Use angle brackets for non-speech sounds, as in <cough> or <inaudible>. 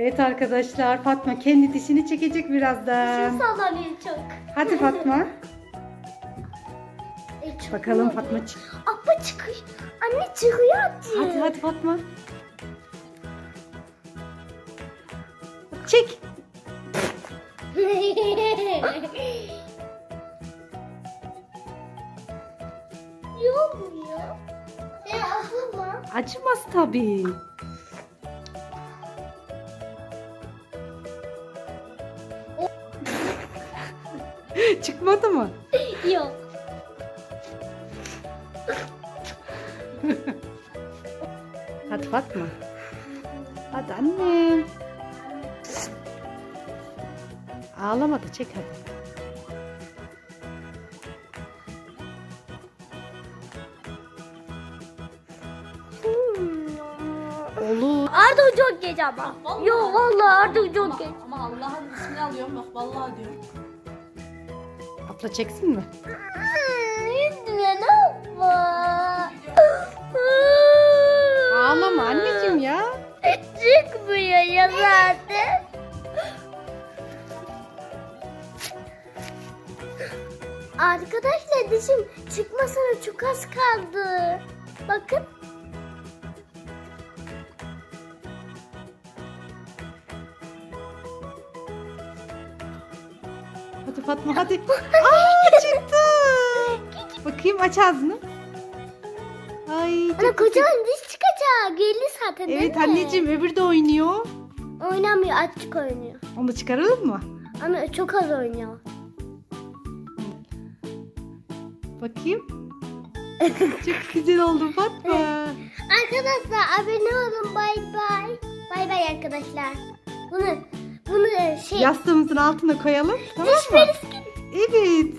Evet arkadaşlar Fatma kendi dişini çekecek birazdan. Şu sallanıyor çok. Hadi Fatma. <laughs> E, çok Bakalım. Fatma çık. Abla çıkıyor. Anne çıkıyor hadi. Hadi hadi Fatma. Çek. <laughs> Yok mu ya? E asıl mı? Acımaz tabii. <laughs> Çıkmadı mı? Yok. Hadi Fatma. Hadi annem. Ağlama da çek hadi. Olur. Artık çok geç ama. Yok vallahi artık çok Ama, geç. ama Allah'ın ismini alıyorum bak vallahi diyorum. Abla çeksin mi? Lütfen abla. Ağlama anneciğim ya. Çıkmıyor ya zaten. Arkadaşlar dişim çıkmasına çok az kaldı. Bakın. Hadi Fatma hadi. <laughs> Aa çıktı. Bakayım aç ağzını. Ay Ana çok kocaman diş çıkacak. Geldi zaten değil Evet mi? anneciğim öbürü de oynuyor. Oynamıyor açık oynuyor. Onu da çıkaralım mı? Ama çok az oynuyor. Bakayım. <laughs> çok güzel oldu Fatma. Arkadaşlar abone olun bay bay. Bay bay arkadaşlar. Bunu şey Yastığımızın altına koyalım. Tamam mı? Evet.